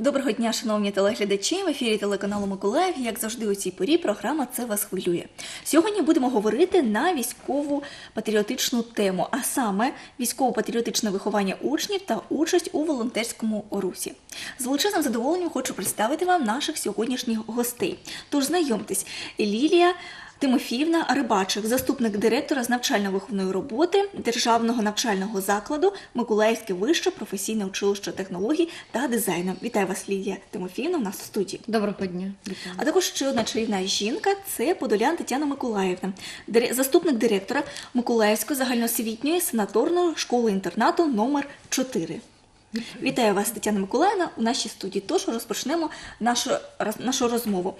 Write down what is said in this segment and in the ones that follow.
Доброго дня, шановні телеглядачі. В ефірі телеканалу Миколаїв. Як завжди, у цій порі програма це вас хвилює. Сьогодні будемо говорити на військову патріотичну тему, а саме військово-патріотичне виховання учнів та участь у волонтерському русі. З величезним задоволенням хочу представити вам наших сьогоднішніх гостей. Тож знайомтесь, Лілія. Тимофіївна Рибачик, заступник директора з навчально-виховної роботи Державного навчального закладу Миколаївське вище професійне училище технологій та дизайну. Вітаю вас, Лідія Тимофіївна, у нас в студії. Доброго дня. Вітаю. А також ще одна чарівна жінка це Подолян Тетяна Миколаївна, заступник директора Миколаївської загальноосвітньої санаторної школи-інтернату номер 4 Вітаю вас, Тетяна Миколаївна, у нашій студії. Тож розпочнемо нашу, нашу розмову.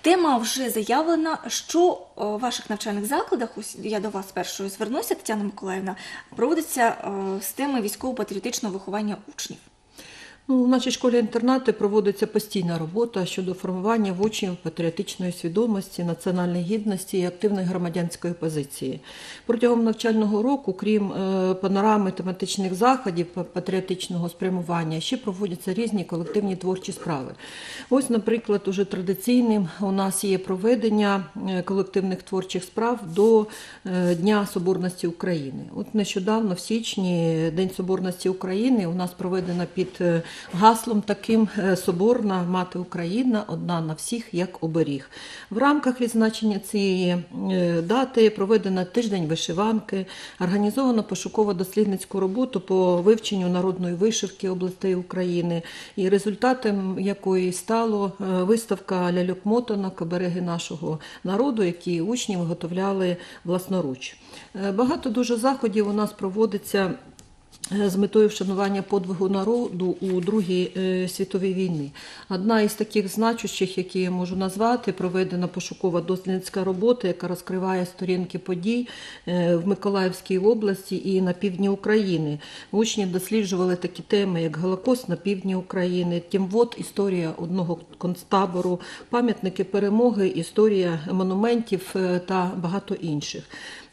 Тема вже заявлена, що в ваших навчальних закладах, ось я до вас першою звернуся, Тетяна Миколаївна, проводиться е, з теми військово-патріотичного виховання учнів. Ну, в нашій школі інтернати проводиться постійна робота щодо формування в учнів патріотичної свідомості, національної гідності і активної громадянської позиції. Протягом навчального року, крім е, панорами тематичних заходів патріотичного спрямування, ще проводяться різні колективні творчі справи. Ось, наприклад, уже традиційним у нас є проведення е, колективних творчих справ до е, Дня Соборності України. От нещодавно, в січні, День Соборності України у нас проведено під гаслом таким е, Соборна мати Україна, одна на всіх, як оберіг. В рамках відзначення цієї е, дати проведено тиждень вишиванки, організовано пошуково-дослідницьку роботу по вивченню народної вишивки областей України, і результатом якої стало е, виставка ляльок мотанок обереги нашого народу, які учні виготовляли власноруч. Багато дуже заходів у нас проводиться. З метою вшанування подвигу народу у Другій е, світовій війні. Одна із таких значущих, які я можу назвати, проведена пошукова дослідницька робота, яка розкриває сторінки подій е, в Миколаївській області і на півдні України. Учні досліджували такі теми, як Голокост на півдні України, Тімвод, історія одного концтабору, пам'ятники перемоги, історія монументів е, та багато інших.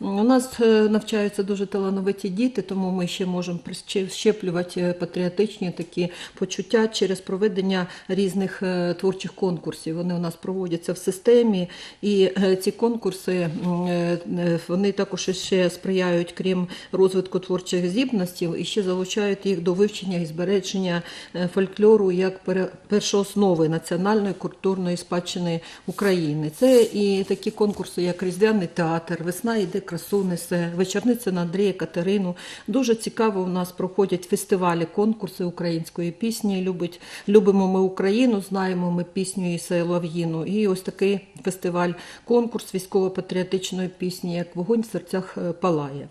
У нас е, навчаються дуже талановиті діти, тому ми ще можемо прищеплювати патріотичні такі почуття через проведення різних е, творчих конкурсів. Вони у нас проводяться в системі, і е, ці конкурси е, е, вони також ще сприяють, крім розвитку творчих здібностей, і ще залучають їх до вивчення і збереження е, фольклору як першооснови національної культурної спадщини України. Це і такі конкурси, як Різдвяний театр, Весна йде красу несе, вечорниця на Андрія Катерину. Дуже цікаво у нас проходять фестивалі, конкурси української пісні. Любить, любимо ми Україну, знаємо ми пісню Ісея Солов'їну. І ось такий фестиваль, конкурс військово-патріотичної пісні, як вогонь в серцях е, палає.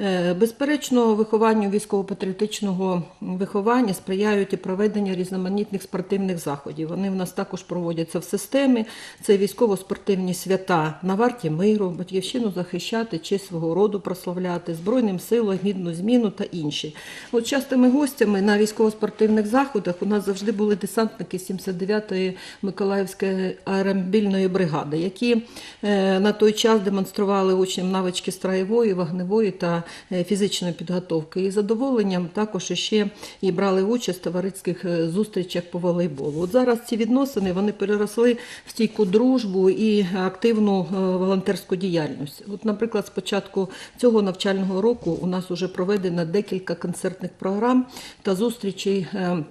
Е, Безперечно, вихованню військово-патріотичного виховання сприяють і проведення різноманітних спортивних заходів. Вони в нас також проводяться в системі. Це військово-спортивні свята на варті миру, батьківщину захищати, честь свого роду прославляти, Збройним силам, гідну зміну та інші. От частими гостями на військово-спортивних заходах у нас завжди були десантники 79-ї Миколаївської аеромобільної бригади, які е, на той час демонстрували учням навички строєвої, вогневої та е, фізичної підготовки. І задоволенням також ще і брали участь в товариських е, зустрічах по волейболу. От зараз ці відносини вони переросли в стійку дружбу і активну волонтерську діяльність. От, наприклад, з початку цього навчального року у нас вже проведено декілька концертних програм та зустрічей. е,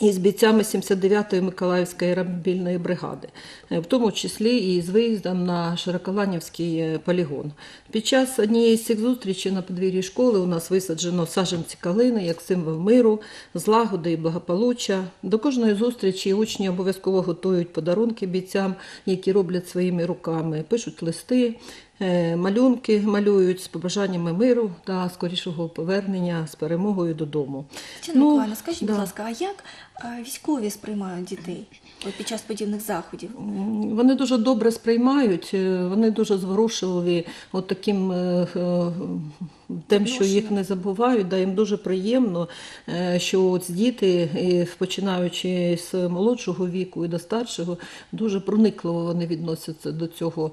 із бійцями 79-ї Миколаївської аеромобільної бригади, е, в тому числі і з виїздом на Широколанівський е, полігон. Під час однієї з цих зустрічей на подвір'ї школи у нас висаджено саджанці калини як символ миру, злагоди і благополуччя. До кожної зустрічі учні обов'язково готують подарунки бійцям, які роблять своїми руками, пишуть листи. е, Малюнки малюють з побажаннями миру та скорішого повернення з перемогою додому. Тетяна Ну, Миколаївна, скажіть, будь да. ласка, а як е, військові сприймають дітей от під час подібних заходів? Вони дуже добре сприймають, е, вони дуже зворушливі от таким е, е, тим, що їх не забувають, да, їм дуже приємно, що от діти, починаючи з молодшого віку і до старшого, дуже проникливо вони відносяться до цього.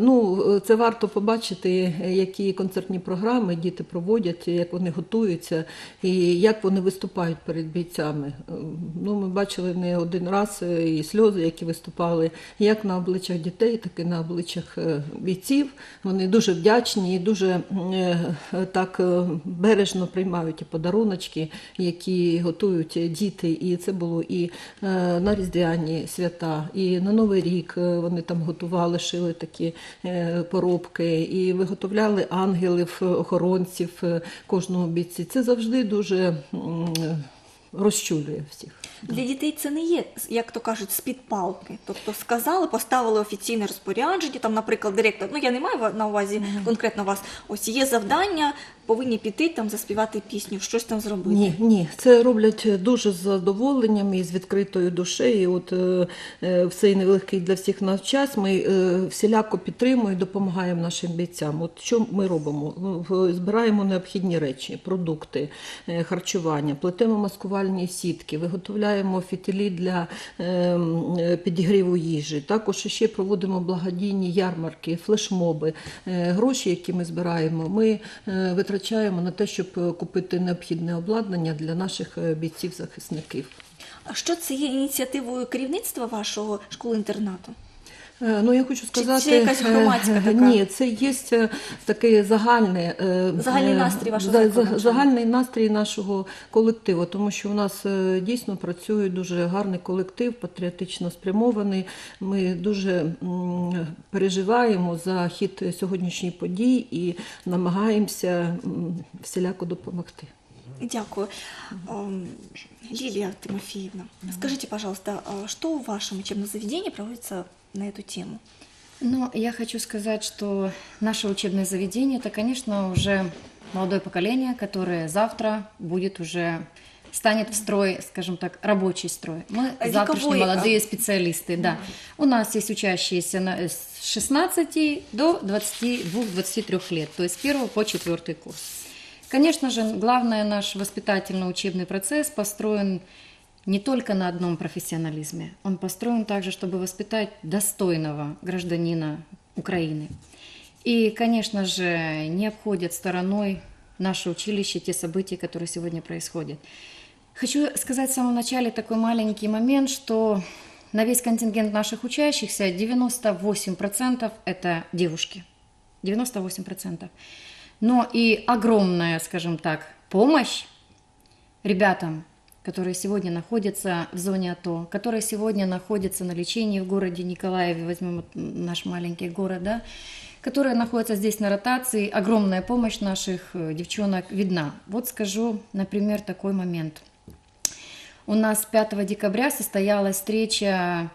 Ну, це варто побачити, які концертні програми діти проводять, як вони готуються і як вони виступають перед бійцями. Ну, ми бачили не один раз е, і сльози, які виступали як на обличчях дітей, так і на обличчях е, бійців. Вони дуже вдячні і дуже е, так бережно приймають і подаруночки, які готують діти. І це було і на Різдвяні свята, і на Новий рік вони там готували, шили такі поробки, і виготовляли ангелів, охоронців кожного бійці. Це завжди дуже розчулює всіх. Для дітей це не є, як то кажуть, з-під палки. Тобто сказали, поставили офіційне розпорядження, там, наприклад, директор, ну я не маю на увазі конкретно вас, ось є завдання, повинні піти там заспівати пісню, щось там зробити. Ні, ні, це роблять дуже з задоволенням і з відкритою душею. От е, е, в цей невеликий для всіх нас час ми е, всіляко підтримуємо і допомагаємо нашим бійцям. От що ми робимо? Ну, Збираємо необхідні речі, продукти, е, харчування, плетемо маскувальні сітки, виготовляємо фітилі для е, е, підігріву їжі. Також ще проводимо благодійні ярмарки, флешмоби. Е, Гроші, які ми збираємо, ми е, витрачаємо на те, щоб е, купити необхідне обладнання для наших е, бійців-захисників. А що це є ініціативою керівництва вашого школи-інтернату? Е, Ну, я хочу сказати, це якась громадська е, така? Ні, це є е, такий загальний, е, Загальний е, настрій вашого за- загальний настрій нашого колективу, тому що у нас е, дійсно працює дуже гарний колектив, патріотично спрямований. Ми дуже переживаємо за хід сьогоднішніх подій і намагаємося всіляко допомогти. Дякую. Эм, Лилия Тимофеевна, скажите, пожалуйста, а что в вашем учебном заведении проводится на эту тему? Ну, я хочу сказать, что наше учебное заведение это, конечно, уже молодое поколение, которое завтра будет уже станет в строй, скажем так, рабочий строй. Мы А завтрашние вековой, а- молодые специалисты, да. У нас есть учащиеся на- с 16 до 22-23 лет, то есть с первого по четвертый курс. Конечно же, главное, наш воспитательно-учебный процесс построен не только на одном профессионализме. Он построен также, чтобы воспитать достойного гражданина Украины. И, конечно же, не обходят стороной наше училище те события, которые сегодня происходят. Хочу сказать в самом начале такой маленький момент, что на весь контингент наших учащихся 98% это девушки. 98%. Но и огромная, скажем так, помощь ребятам, которые сегодня находятся в зоне АТО, которые сегодня находятся на лечении в городе Николаеве, возьмем наш маленький город, да, которые находятся здесь на ротации, огромная помощь наших э, девчонок видна. Вот скажу, например, такой момент. У нас 5 декабря состоялась встреча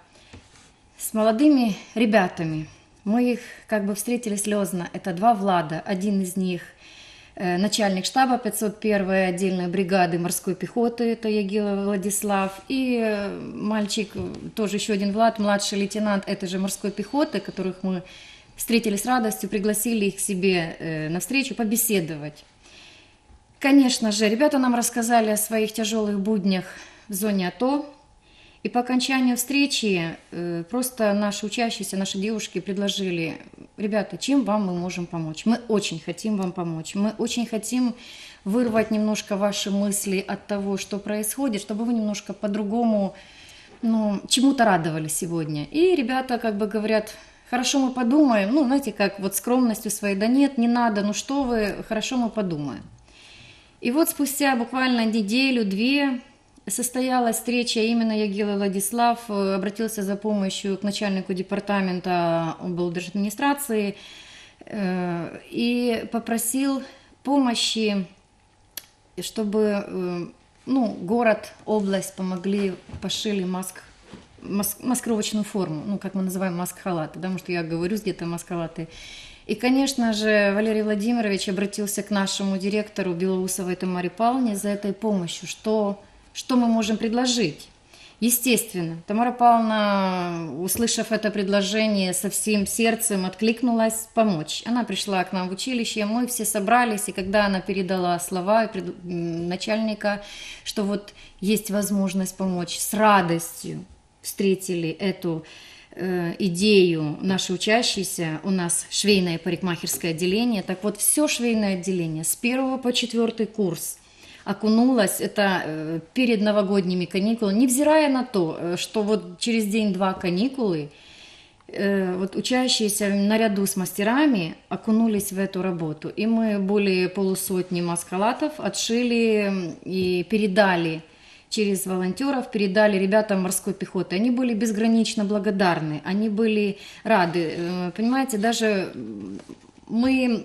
с молодыми ребятами. Мы их как бы встретили слезно. Это два Влада. Один из них начальник штаба 501-й отдельной бригады морской пехоты, это Ягила Владислав, и э, мальчик, э, тоже еще один Влад, младший лейтенант этой же морской пехоты, которых мы встретили с радостью, пригласили их к себе э, на встречу побеседовать. Конечно же, ребята нам рассказали о своих тяжелых буднях в зоне АТО. И по окончанию встречи э, просто наши учащиеся, наши девушки предложили, ребята, чем вам мы можем помочь? Мы очень хотим вам помочь. Мы очень хотим вырвать немножко ваши мысли от того, что происходит, чтобы вы немножко по-другому ну, чему-то радовались сегодня. И ребята как бы говорят, хорошо, мы подумаем. Ну, знаете, как вот скромностью своей, да нет, не надо, ну что вы, хорошо, мы подумаем. И вот спустя буквально неделю-две состоялась встреча, именно Ягила Владислав э, обратился за помощью к начальнику департамента облдержадминистрации э, и попросил помощи, чтобы э, ну, город, область помогли, пошили маск, мас- маскировочную форму, ну, как мы называем маск-халаты, потому что я говорю где-то маск-халаты. И, конечно же, Валерий Владимирович обратился к нашему директору Белоусовой Тамаре Павловне за этой помощью, что, что мы можем предложить. Естественно, Тамара Павловна, услышав это предложение, со всем сердцем откликнулась помочь. Она пришла к нам в училище, мы все собрались, и когда она передала слова начальника, что вот есть возможность помочь, с радостью встретили эту э, идею наши учащиеся. У нас швейное парикмахерское отделение. Так вот, все швейное отделение с первого по четвертый курс окунулась это э, перед новогодними каникулами, невзирая на то, э, что вот через день-два каникулы э, вот учащиеся наряду с мастерами окунулись в эту работу. И мы более полусотни маскалатов отшили и передали через волонтеров, передали ребятам морской пехоты. Они были безгранично благодарны, они были рады. Понимаете, даже мы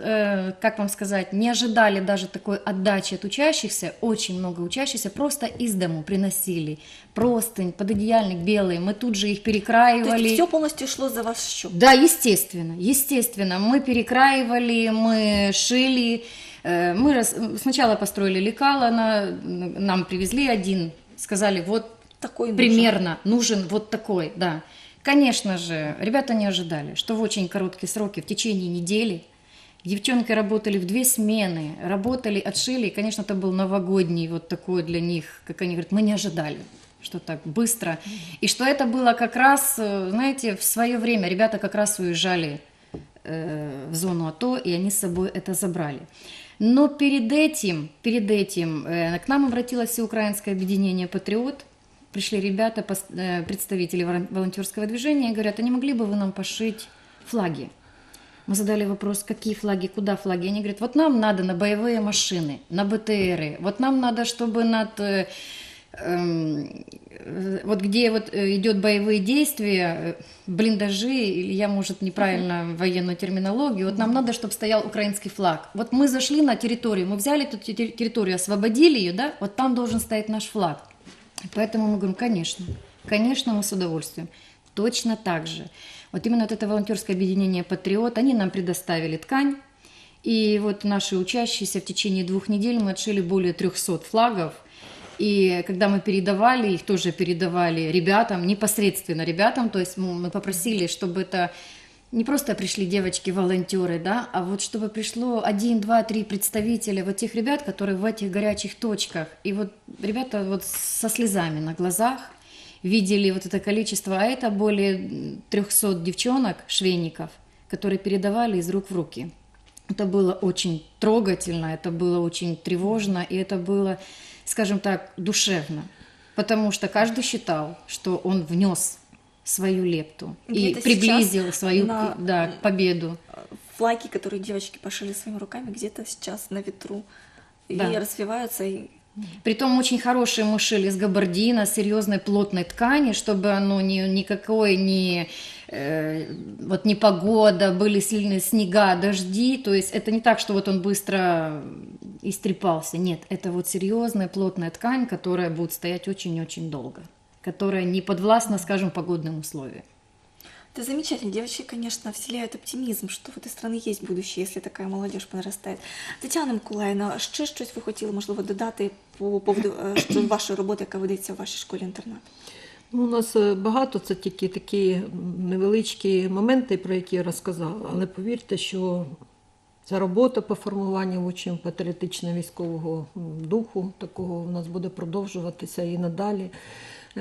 э, как вам сказать, не ожидали даже такой отдачи от учащихся. Очень много учащихся просто из дому приносили простынь, пододеяльник белый. Мы тут же их То перекраивали. есть все полностью шло за ваш счет. Да, естественно, естественно. Мы перекраивали, мы шили. Э, Мы рас- сначала построили лекало, на- нам привезли один, сказали, вот Такой нужен. примерно нужен вот такой, да. Конечно же, ребята не ожидали, что в очень короткие сроки, в течение недели, девчонки работали в две смены, работали, отшили, и, конечно, это был новогодний вот такой для них, как они говорят, мы не ожидали что так быстро, и что это было как раз, э, знаете, в свое время ребята как раз уезжали э, в зону АТО, и они с собой это забрали. Но перед этим, перед этим э, к нам обратилось Всеукраинское объединение «Патриот», пришли ребята, э, представители волон- волонтерского движения, и говорят, а не могли бы вы нам пошить флаги? Мы задали вопрос, какие флаги, куда флаги. Они говорят, вот нам надо на боевые машины, на БТРы, вот нам надо, чтобы над... э, эм, э, вот где вот э, идет боевые действия, блиндажи, или я, может, неправильно военную терминологию, вот нам надо, чтобы стоял украинский флаг. Вот мы зашли на территорию, мы взяли эту те- территорию, освободили ее, да, вот там должен стоять наш флаг. Поэтому мы говорим, конечно, конечно, мы с удовольствием. Точно так же. Вот именно вот это волонтерское объединение «Патриот», они нам предоставили ткань, и вот наши учащиеся в течение двух недель мы отшили более 300 флагов. И когда мы передавали, их тоже передавали ребятам, непосредственно ребятам, то есть мы попросили, чтобы это не просто пришли девочки-волонтеры, да, а вот чтобы пришло один, два, три представителя вот тех ребят, которые в этих горячих точках. И вот ребята вот со слезами на глазах видели вот это количество, а это более 300 девчонок, швейников, которые передавали из рук в руки. Это было очень трогательно, это было очень тревожно, и это было, скажем так, душевно. Потому что каждый считал, что он внес свою лепту и приблизил свою на- да, победу. Флаги, которые девочки пошили своими руками, где-то сейчас на ветру. И Да. развиваются, и Притом очень хорошие мы шили из габардина, серьезной плотной ткани, чтобы оно ни, никакой не э, вот не погода, были сильные снега, дожди. То есть это не так, что вот он быстро истрепался. Нет, это вот серьезная плотная ткань, которая будет стоять очень-очень долго, которая не подвластна, скажем, погодным условиям. Это замечательно. Девочки, конечно, вселяют оптимізм, що в этой страны є будущее, якщо така молодежь понаростає. Тетяна Миколаївна, ще щось ви хотіли, можливо, додати по поводу е, що вашої роботи, яка ведеться в вашій школі інтернат? Ну, у нас е, багато це тільки такі м, невеличкі моменти, про які я розказала. Але повірте, що ця робота по формуванню учнів патріотично військового м, духу такого у нас буде продовжуватися і надалі.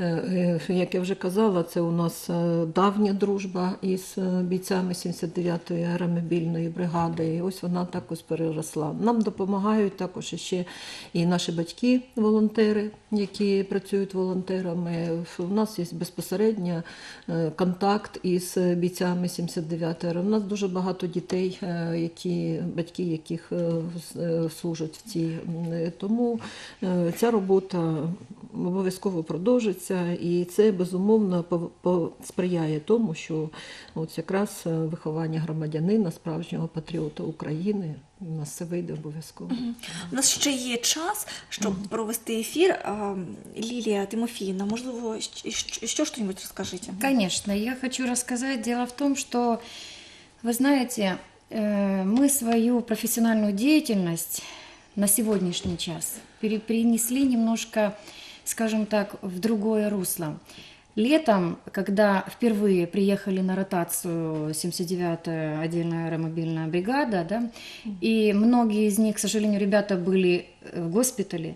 Е, е, Як я вже казала, це у нас е, давня дружба із бійцями 79-ї аеромобільної бригади. І ось вона також переросла. Нам допомагають також ще і наші батьки, волонтери, які працюють волонтерами. У нас є безпосередньо контакт із бійцями 79-ї. аеро. У нас дуже багато дітей, які батьки, яких служать в цій. Тому ця робота обов'язково продовжиться, і це безумовно по- по- сприяє тому, що от якраз е, виховання громадянина, справжнього патріота України, у нас це вийде обов'язково. У нас ще є час, щоб провести ефір. А, Лілія Тимофіївна, можливо, щ- щ- що ж нибудь розкажіть? Конечно, я хочу рассказать. Дело в том, что, вы знаете, э, мы свою профессиональную деятельность на сегодняшний час пере- перенесли немножко скажем так, в другое русло. Летом, когда впервые приехали на ротацию 79-я отдельная аэромобильная бригада, да, и многие из них, к сожалению, ребята были э, в госпитале,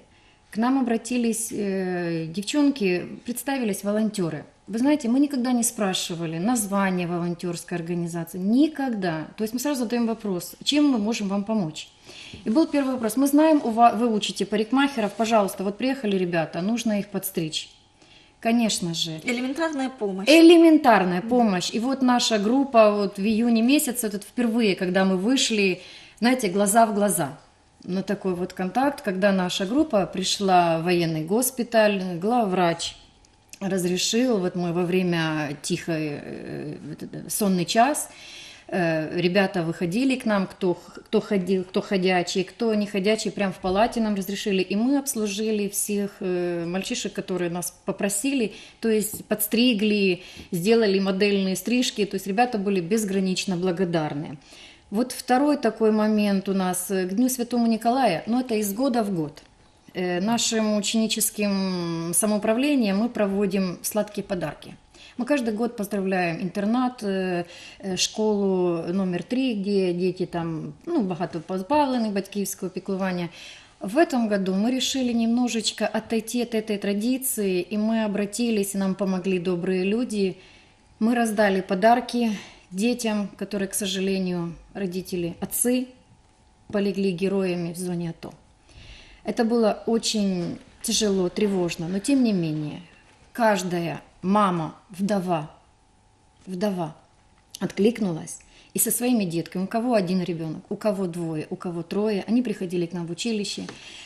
к нам обратились э, девчонки, представились волонтеры. Вы знаете, мы никогда не спрашивали название волонтерской организации, никогда. То есть мы сразу задаем вопрос, чем мы можем вам помочь. И был первый вопрос. Мы знаем, вы учите парикмахеров, пожалуйста, вот приехали ребята, нужно их подстричь. Конечно же. Элементарная помощь. Элементарная помощь. И вот наша группа вот в июне месяце, вот впервые, когда мы вышли, знаете, глаза в глаза на такой вот контакт, когда наша группа пришла в военный госпиталь, главврач разрешил, вот мы во время тихой, э, сонный час, э, ребята выходили к нам, кто, кто ходил, кто ходячий, кто не ходячий, прям в палате нам разрешили, и мы обслужили всех э, мальчишек, которые нас попросили, то есть подстригли, сделали модельные стрижки, то есть ребята были безгранично благодарны. Вот второй такой момент у нас к Дню Святому Николая, но это из года в год. Э, Нашим ученическим самоуправлением мы проводим сладкие подарки. Мы каждый год поздравляем интернат, э, е, школу номер 3, где дети там, ну, багато позбавлені батьківського піклування. В этом году мы решили немножечко отойти от этой традиции, и мы обратились, и нам помогли добрые люди. Мы раздали подарки детям, которые, к сожалению, родители, отцы полегли героями в зоне АТО. Это было очень тяжело, тревожно, но тем не менее, каждая мама, вдова, вдова откликнулась и со своими детками, у кого один ребенок, у кого двое, у кого трое, они приходили к нам в училище.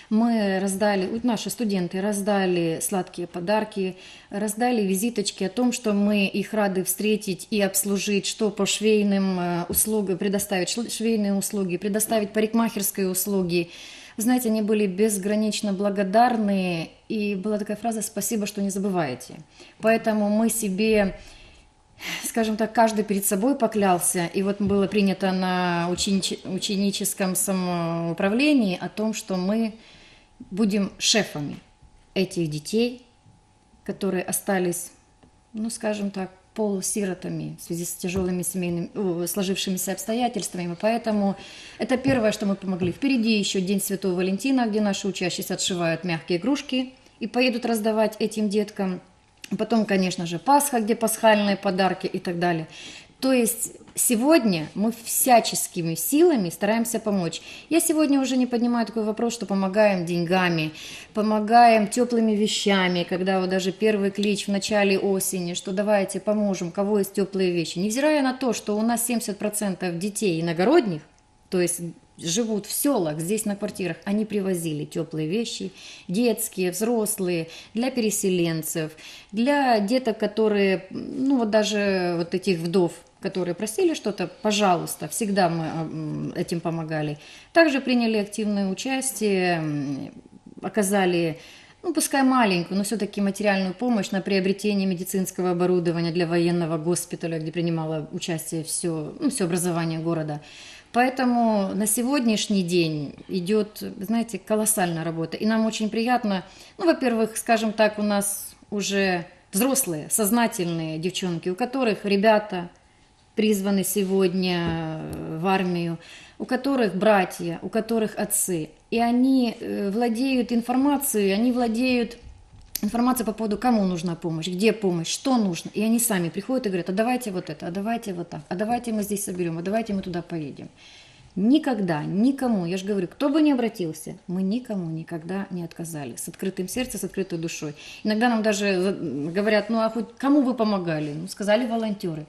Мы раздали, наши студенты раздали сладкие подарки, раздали визиточки о том, что мы их рады встретить и обслужить, что по швейным э, услугам, предоставить швейные услуги, предоставить парикмахерские услуги. Знаете, они были безгранично благодарны, и была такая фраза «спасибо, что не забываете». Поэтому мы себе скажем так, каждый перед собой поклялся, и вот было принято на ученич- ученическом самоуправлении о том, что мы будем шефами этих детей, которые остались, ну, скажем так, полусиротами в связи с тяжелыми семейными, сложившимися обстоятельствами. Поэтому это первое, что мы помогли. Впереди еще День Святого Валентина, где наши учащиеся отшивают мягкие игрушки и поедут раздавать этим деткам. Потом, конечно же, Пасха, где пасхальные подарки и так далее. То есть сегодня мы всяческими силами стараемся помочь. Я сегодня уже не поднимаю такой вопрос, что помогаем деньгами, помогаем теплыми вещами, когда вот даже первый клич в начале осени, что давайте поможем, кого есть теплые вещи. Невзирая на то, что у нас 70% детей иногородних, то есть живут в селах, здесь на квартирах, они привозили теплые вещи, детские, взрослые, для переселенцев, для деток, которые, ну вот даже вот этих вдов, которые просили что-то, пожалуйста, всегда мы м, этим помогали. Также приняли активное участие, оказали ну, пускай маленькую, но все-таки материальную помощь на приобретение медицинского оборудования для военного госпиталя, где принимало участие все, ну, все образование города. Поэтому на сегодняшний день идет, знаете, колоссальная работа. И нам очень приятно, ну, во-первых, скажем так, у нас уже взрослые, сознательные девчонки, у которых ребята призваны сегодня э, в армию, у которых братья, у которых отцы. И они э, владеют информацией, они владеют информацией по поводу, кому нужна помощь, где помощь, что нужно. И они сами приходят и говорят, а давайте вот это, а давайте вот так, а давайте мы здесь соберем, а давайте мы туда поедем. Никогда, никому, я же говорю, кто бы ни обратился, мы никому никогда не отказали. С открытым сердцем, с открытой душой. Иногда нам даже говорят, ну а хоть кому вы помогали? Ну, сказали волонтеры.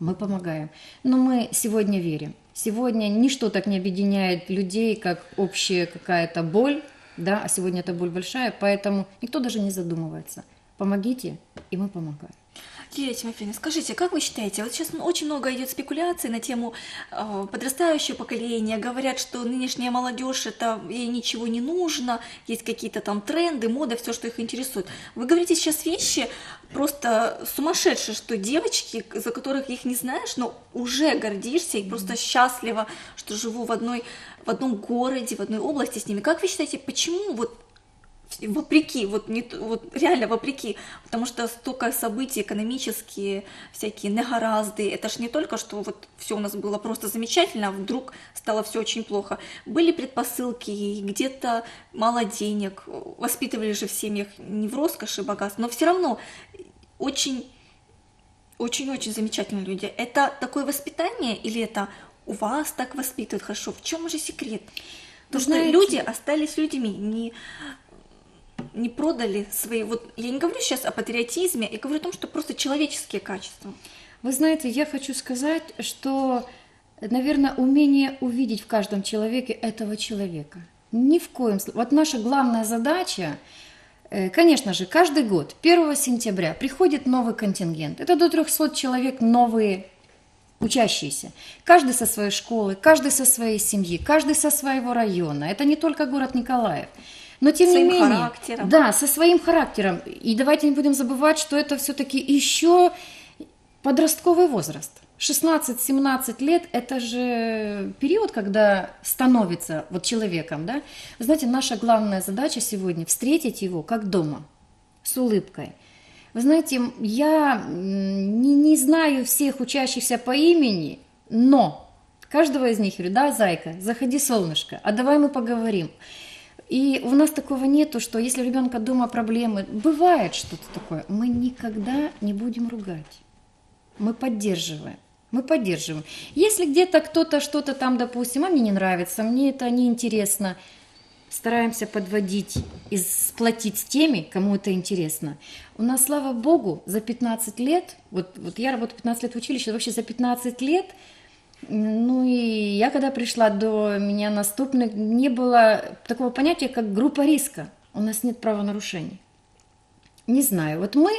Мы помогаем. Но мы сегодня верим. Сегодня ничто так не объединяет людей, как общая какая-то боль, да, а сегодня эта боль большая, поэтому никто даже не задумывается. Помогите, и мы помогаем. Лилия Тимофеевна, скажите, как вы считаете, вот сейчас очень много идет спекуляций на тему э, подрастающего поколения, говорят, что нынешняя молодежь, это ей ничего не нужно, есть какие-то там тренды, мода, все, что их интересует. Вы говорите сейчас вещи просто сумасшедшие, что девочки, за которых их не знаешь, но уже гордишься и просто счастлива, что живу в одной в одном городе, в одной области с ними. Как вы считаете, почему вот вопреки, вот, не, вот реально вопреки, потому что столько событий экономические, всякие негоразды, это ж не только, что вот все у нас было просто замечательно, а вдруг стало все очень плохо. Были предпосылки, где-то мало денег, воспитывали же в семьях не в роскоши богатств, но все равно очень очень-очень замечательные люди. Это такое воспитание или это у вас так воспитывают хорошо? В чем же секрет? То, Вы что знаете- люди остались людьми, не, не продали свои... Вот я не говорю сейчас о патриотизме, я говорю о том, что просто человеческие качества. Вы знаете, я хочу сказать, что, наверное, умение увидеть в каждом человеке этого человека. Ни в коем случае. Вот наша главная задача, э, конечно же, каждый год, 1 сентября, приходит новый контингент. Это до 300 человек новые учащиеся. Каждый со своей школы, каждый со своей семьи, каждый со своего района. Это не только город Николаев. Но тем Своим не менее, характером. да, со своим характером. И давайте не будем забывать, что это все-таки еще подростковый возраст. 16-17 лет – это же период, когда становится вот человеком, да? Вы знаете, наша главная задача сегодня – встретить его как дома, с улыбкой. Вы знаете, я не, не знаю всех учащихся по имени, но каждого из них говорю, да, зайка, заходи, солнышко, а давай мы поговорим. И у нас такого нету, что если у ребенка дома проблемы, бывает что-то такое, мы никогда не будем ругать. Мы поддерживаем. Мы поддерживаем. Если где-то кто-то что-то там, допустим, а мне не нравится, мне это неинтересно, стараемся подводить и сплотить с теми, кому это интересно. У нас, слава богу, за 15 лет, вот, вот я работаю 15 лет в училище, вообще за 15 лет, ну и я когда пришла до меня наступных, не было такого понятия, как группа риска. У нас нет правонарушений. Не знаю, вот мы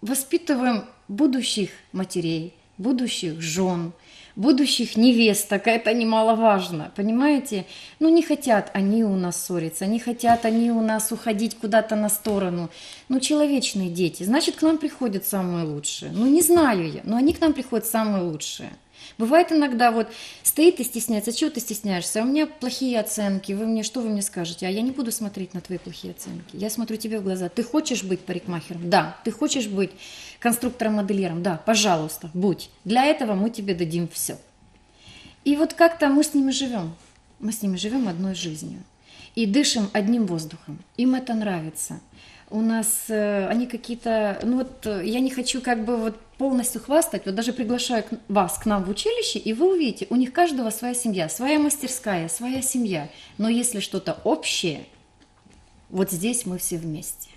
воспитываем будущих матерей, будущих жен, будущих невесток, это немаловажно, понимаете? Ну, не хотят они у нас ссориться, не хотят они у нас уходить куда-то на сторону. Ну, человечные дети, значит, к нам приходят самые лучшие. Ну, не знаю я, но они к нам приходят самые лучшие. Бывает иногда вот стоит и стесняется, чего ты стесняешься? У меня плохие оценки, вы мне что вы мне скажете? А я не буду смотреть на твои плохие оценки. Я смотрю тебе в глаза. Ты хочешь быть парикмахером? Да. Ты хочешь быть конструктором-модельером? Да. Пожалуйста, будь. Для этого мы тебе дадим все. И вот как-то мы с ними живем. Мы с ними живем одной жизнью. И дышим одним воздухом. Им это нравится. У нас э, они какие-то, ну вот э, я не хочу как бы вот полностью хвастать, вот даже приглашаю вас к нам в училище, и вы увидите, у них каждого своя семья, своя мастерская, своя семья. Но если что-то общее, вот здесь мы все вместе.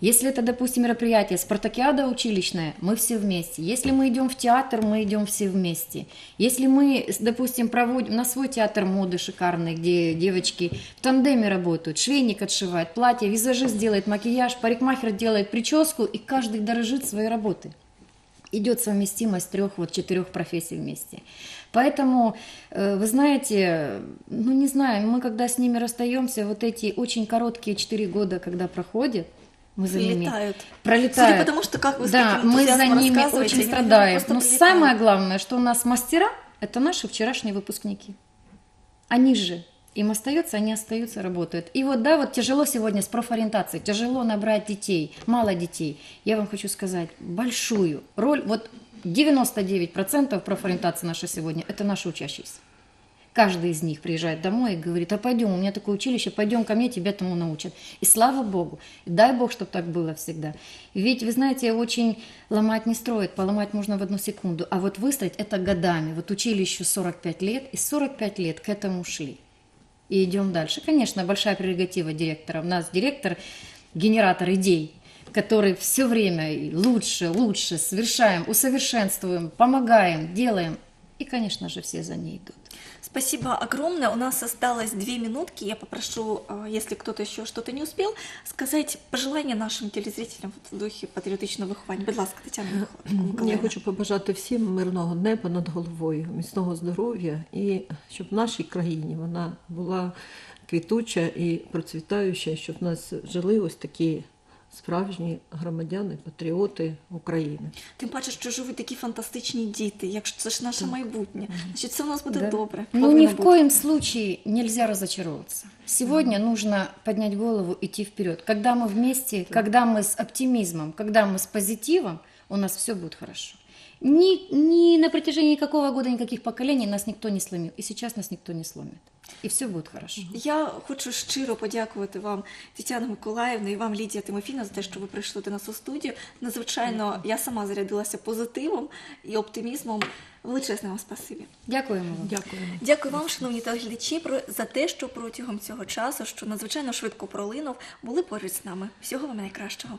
Если это, допустим, мероприятие спартакиада училищная, мы все вместе. Если мы идем в театр, мы идем все вместе. Если мы, допустим, проводим на свой театр моды шикарный, где девочки в тандеме работают, швейник отшивает, платье, визажист делает макияж, парикмахер делает прическу, и каждый дорожит своей работой идет совместимость трех, вот четырех профессий вместе. Поэтому, э, вы знаете, ну не знаю, мы когда с ними расстаемся, вот эти очень короткие четыре года, когда проходят, мы за ними Прилетают. пролетают. Судя по тому, что как вы да, мы за ними очень страдаем. Но прилетают. самое главное, что у нас мастера, это наши вчерашние выпускники. Они же им остается, они остаются, работают. И вот, да, вот тяжело сегодня с профориентацией, тяжело набрать детей, мало детей. Я вам хочу сказать, большую роль, вот 99% профориентации наша сегодня, это наши учащиеся. Каждый из них приезжает домой и говорит, а пойдем, у меня такое училище, пойдем ко мне, тебя тому научат. И слава Богу, дай Бог, чтобы так было всегда. Ведь, вы знаете, очень ломать не строит, поломать можно в одну секунду, а вот выстроить это годами. Вот училищу 45 лет, и 45 лет к этому шли. И идем дальше. Конечно, большая прерогатива директора. У нас директор – генератор идей, который все время лучше, лучше совершаем, усовершенствуем, помогаем, делаем. И, конечно же, все за ней идут. Спасибо огромное. У нас осталось две минутки. Я попрошу, э, если кто-то еще что-то не успел, сказать пожелания нашим телезрителям в духі патріотичного виховання. Будь ласка, Тетяна Я хочу побажати всім мирного неба над головою, міцного здоров'я і щоб в нашій країні вона була квітуча і процвітаюча, щоб в нас жили ось такі справжні громадяни, патріоти України. Тим паче, що живуть такі фантастичні діти, якщо це ж наше майбутнє, значить це у нас буде Да. добре. Ну, повинно ни в бути. коем случае нельзя разочаровываться. Сегодня нужно поднять голову, идти вперед. Когда мы вместе, когда мы с оптимизмом, когда мы с позитивом, у нас все будет хорошо. Ни, ни на протяжении какого года, никаких поколений нас никто не сломил. И сейчас нас никто не сломит. И все будет хорошо. Я хочу щиро подякувати вам, Тетяна Миколаївна, і вам, Лідія Тимофіна, за те, що ви прийшли до нас у студію. Надзвичайно я сама зарядилася позитивом і оптимізмом. Величезне вам спасибі. Дякуємо вам. Дякуємо. Дякую вам, шановні телеглядачі, про за те, що протягом цього часу, що надзвичайно швидко пролинув, були поруч з нами. Всього вам найкращого.